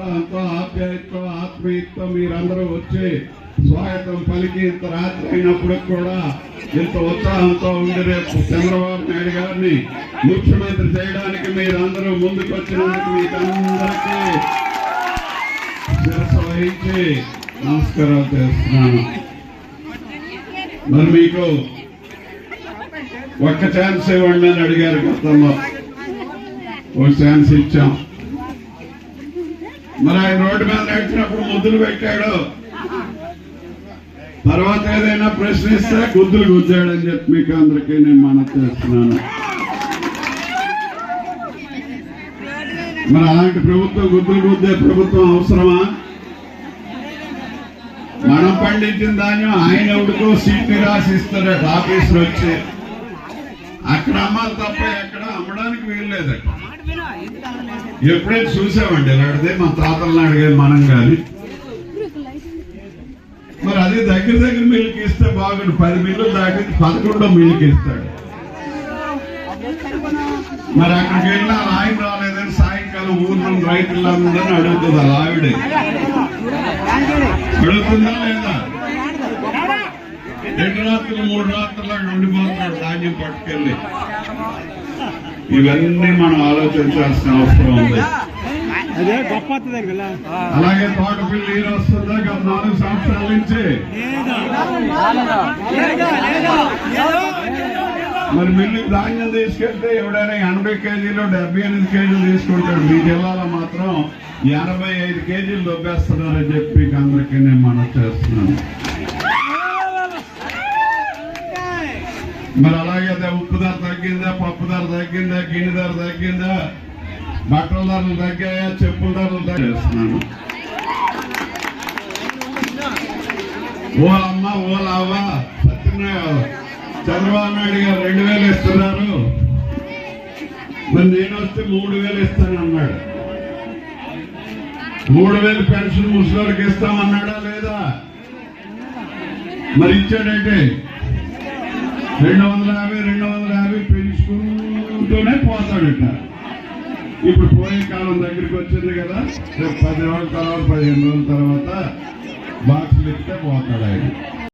ఉత్సాహంతో ఆప్యాయతతో ఆత్మీయతతో మీరందరూ వచ్చి స్వాగతం పలికి ఇంత రాత్రి అయినప్పుడు కూడా ఇంత ఉత్సాహంతో ఉండి రేపు చంద్రబాబు నాయుడు గారిని ముఖ్యమంత్రి చేయడానికి మీరందరూ ముందుకు వచ్చినందుకు మీకందరికీ శిరస వహించి నమస్కారాలు చేస్తున్నాను. మరి మీకు ఒక్క ఛాన్స్ ఇవ్వండి అని అడిగారు గతంలో ఒక ఛాన్స్ ఇచ్చాం. మరి ఆయన రోడ్డు మీద నడిచినప్పుడు ముద్దులు పెట్టాడు. తర్వాత ఏదైనా ప్రశ్నిస్తే గుద్దులు గుద్దాడని చెప్పి మీకు అందరికీ నేను మనం చేస్తున్నాను. మరి అలాంటి ప్రభుత్వం గుద్దులు గుద్దే ప్రభుత్వం అవసరమా? మనం పండించిన ధాన్యం ఆయన ఉడుకో సీట్లు రాసి ఇస్తారట వచ్చి. అక్కడ అమ్మాలి తప్ప ఎక్కడ అమ్మడానికి వీల్లేదట ఎప్పుడైతే చూసామండి ఇలాంటిదే మా తాతలను అడిగేది మనం కానీ మరి అది దగ్గర దగ్గర మిల్లుకి ఇస్తే బాగుండు. పది మిల్లు దాటి పదకొండో మిల్లుకి ఇస్తాడు. మరి అక్కడికి వెళ్ళినా ఆయన రాలేదని సాయంకాలం ఊర్లో రైతులందరినీ అడుగుతుంది ఆవిడే. అడుగుతుందా లేదా? రెండు రాత్రులు మూడు రాత్రులు ఉండిపోతున్నాడు ధాన్యం పట్టుకెళ్ళి. ఇవన్నీ మనం ఆలోచించాల్సిన అవసరం ఉంది. అలాగే తోటపిల్లి నీరు వస్తుందా? గత నాలుగు సంవత్సరాల నుంచి. మరి మిల్లు ధాన్యం తీసుకెళ్తే ఎవడైనా ఎనభై కేజీలు డెబ్బై ఎనిమిది కేజీలు తీసుకుంటాడు. మీ జిల్లాలో మాత్రం ఎనభై ఐదు కేజీలు దొబ్బేస్తున్నారని చెప్పి అందరికీ నేను మనం చేస్తున్నాను. మరి అలాగే అదే ఉప్పు ధర తగ్గిందా పప్పు ధర తగ్గిందా గిన్నె ధర తగ్గిందా? బట్టల ధరలు తగ్గాయా? చెప్పుల ధరలు తగ్గిస్తున్నాను ఓలమ్మ ఓలవ్వ సత్యనారాయణ చంద్రబాబు నాయుడు గారు రెండు వేలు ఇస్తున్నారు. మరి నేను వస్తే మూడు వేలు ఇస్తానన్నాడు మూడు వేలు పెన్షన్ ముసలికి ఇస్తామన్నాడా లేదా? మరి ఇచ్చాడంటే? రెండు వందల యాభై రెండు వందల యాభై పెంచుకుంటూనే పోతాడట. ఇప్పుడు పోయే కాలం దగ్గరికి వచ్చింది కదా రేపు పది రోజుల తర్వాత పదిహేను రోజుల తర్వాత బాక్సులు ఇస్తే పోతాడు ఆయన.